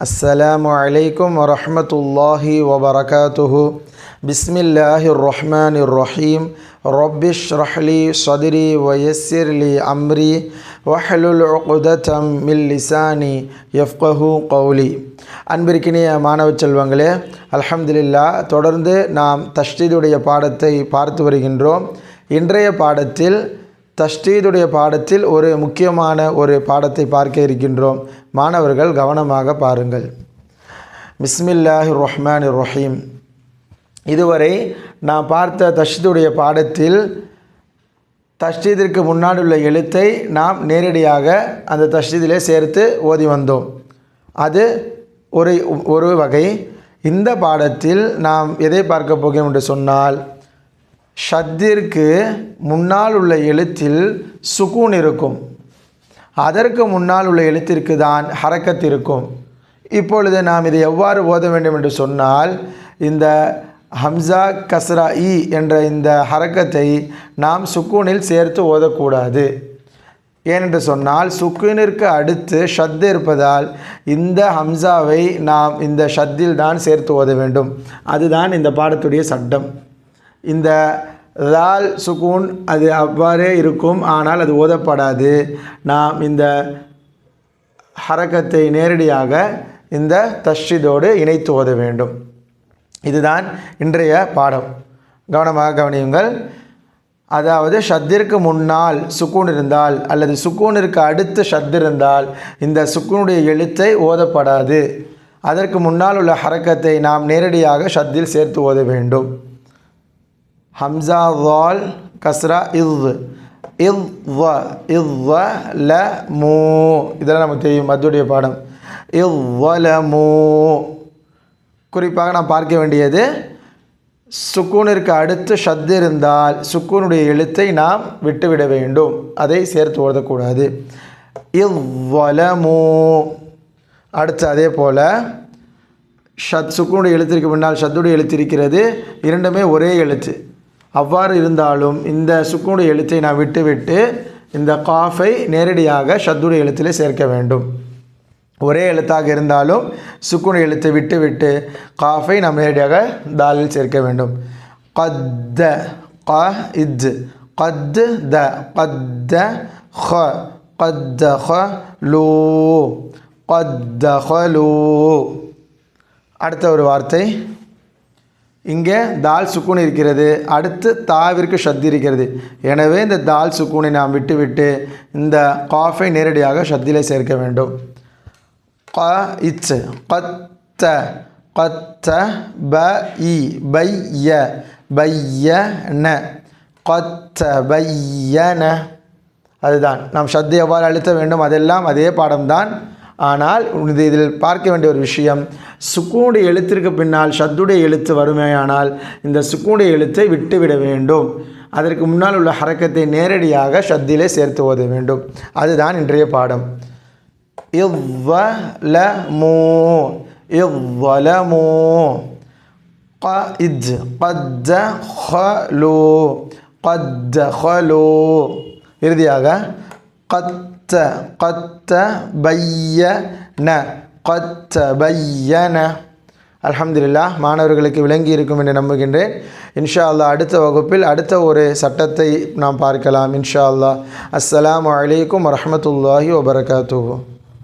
السلام عليكم ورحمة الله وبركاته بسم الله الرحمن الرحيم رب اشرح لي صدري ويسر لي أمري واحلل عقدة من لساني يفقه قولي அன்பிற்கினிய மாணவ செல்வங்களே அல்ஹம்துலில்லா தொடர்ந்து நாம் தஷ்டீதுடைய பாடத்தை பார்த்து வருகின்றோம் இன்றைய பாடத்தில் தஷ்டீதுடைய பாடத்தில் ஒரு முக்கியமான ஒரு பாடத்தை பார்க்க இருக்கின்றோம். மாணவர்கள் கவனமாக பாருங்கள். பிஸ்மில்லாஹி ரஹ்மான் ரஹீம் இதுவரை நாம் பார்த்த தஷ்டீதுடைய பாடத்தில் தஷ்டீதிற்கு முன்னாடி உள்ள எழுத்தை நாம் நேரடியாக அந்த தஷ்டீதிலே சேர்த்து ஓதி வந்தோம். அது ஒரு ஒரு வகை. இந்த பாடத்தில் நாம் எதை பார்க்க போகிறோம் என்று சொன்னால் ஷத்திற்கு முன்னால் உள்ள எழுத்தில் சுக்கூன் இருக்கும். அதற்கு முன்னால் உள்ள எழுத்திற்கு தான் ஹரக்கத் இருக்கும். இப்பொழுது நாம் இதை எவ்வாறு ஓத வேண்டும் என்று சொன்னால் இந்த ஹம்சா கஸ்ரா இ என்ற இந்த ஹரக்கத்தை நாம் சுக்கூனில் சேர்த்து ஓதக்கூடாது. ஏனென்று சொன்னால் சுக்குனிற்கு அடுத்து ஷத்து இருப்பதால் இந்த ஹம்சாவை நாம் இந்த ஷத்தில் தான் சேர்த்து ஓத வேண்டும். அதுதான் இந்த பாடத்துடைய சட்டம். இந்த லால் சுகூன் அது அவ்வாறே இருக்கும் ஆனால் அது ஓதப்படாது. நாம் இந்த ஹரக்கத்தை நேரடியாக இந்த தஷ்ஷிதோடு இணைத்து ஓத வேண்டும். இதுதான் இன்றைய பாடம். கவனமாக கவனியுங்கள். அதாவது ஷத்திற்கு முன்னால் சுக்கூன் இருந்தால் அல்லது சுக்கூனிற்கு அடுத்து ஷத் இருந்தால் இந்த சுக்கூனுடைய எழுத்தை ஓதப்படாது. அதற்கு முன்னால் உள்ள ஹரக்கத்தை நாம் நேரடியாக ஷத்தில் சேர்த்து ஓத வேண்டும். ஹம்சா வால் கஸ்ரா இவ் இவ் வ இவ் வ ல மூ இதெல்லாம் நமக்கு தெரியும். மதுடைய பாடம். இவ் வ ல மூ குறிப்பாக நாம் பார்க்க வேண்டியது சுக்கூனிற்கு அடுத்து ஷத்து இருந்தால் சுக்கூனுடைய எழுத்தை நாம் விட்டுவிட வேண்டும். அதை சேர்த்து ஓடக்கூடாது இவ்வலமோ அடுத்து அதே போல் ஷத் சுக்கூனுடைய எழுத்திற்கு பின்னால் ஷத்துடைய எழுத்து இருக்கிறது. இரண்டுமே ஒரே எழுத்து. அவ்வாறு இருந்தாலும் இந்த சுக்குனுடைய எழுத்தை நான் விட்டுவிட்டு இந்த காஃபை நேரடியாக ஷத்துடைய எழுத்திலே சேர்க்க வேண்டும். ஒரே எழுத்தாக இருந்தாலும் சுக்குனு எழுத்தை விட்டுவிட்டு காஃபை நாம் நேரடியாக தாலில் சேர்க்க வேண்டும். கத்த க இத். கத் த கத்த ஹ. கத்த ஹ லூ. கத்த ஹ லூ. அடுத்த ஒரு வார்த்தை. இங்கே தால் சுக்கூன் இருக்கிறது அடுத்து தாவிற்கு ஷத்தி இருக்கிறது. எனவே இந்த தால் சுக்கூனை நாம் விட்டுவிட்டு இந்த காஃபை நேரடியாக ஷத்திலே சேர்க்க வேண்டும். க இச் கத்த கத்த ப இ பைய பைய ந. கத்த பையன அதுதான். நாம் ஷத்தை எவ்வாறு அழுத்த வேண்டும்? அதெல்லாம் அதே பாடம்தான். ஆனால் இது இதில் பார்க்க வேண்டிய ஒரு விஷயம் சுக்கூனுடைய எழுத்திற்கு பின்னால் ஷத்துடைய எழுத்து வறுமையானால் இந்த சுக்கூனுடைய எழுத்தை விட்டுவிட வேண்டும் அதற்கு முன்னால் உள்ள ஹரக்கத்தை நேரடியாக ஷத்திலே சேர்த்து ஓத வேண்டும் அதுதான் இன்றைய பாடம் اظلموا اظلموا قد قد خلوا قد خلوا இறுதியாக قد قد بين قد بين அல்ஹம்துலில்லா மாணவர்களுக்கு விளங்கி இருக்கும் என்று நம்புகின்றேன் இன்ஷா அல்லா அடுத்த வகுப்பில் அடுத்த ஒரு சட்டத்தை நாம் பார்க்கலாம் இன்ஷா அல்லா அஸ்ஸலாமு அலைக்கும் வரமத்துல்லாஹி வபரகாத்துஹூ